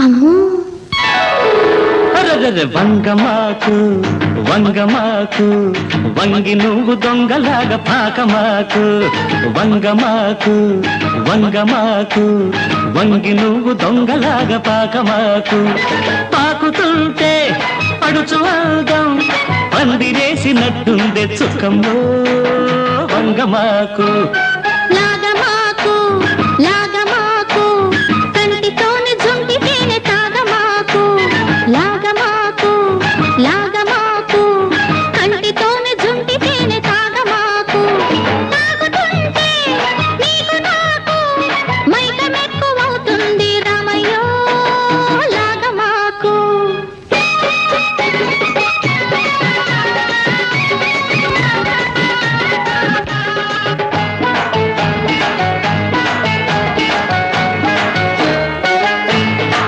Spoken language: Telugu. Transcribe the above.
అమ్మో. వంగమాకు వంగమాకు వంగి నువ్వు దొంగలాగా పాకమాకు. వంగమాకు వంగమాకు వంగి నువ్వు దొంగలాగా పాకమాకు. పాకుతుంటే పడుచు అందం పందిరేసినట్టుందే చుక్కమ్మో వంగమాకు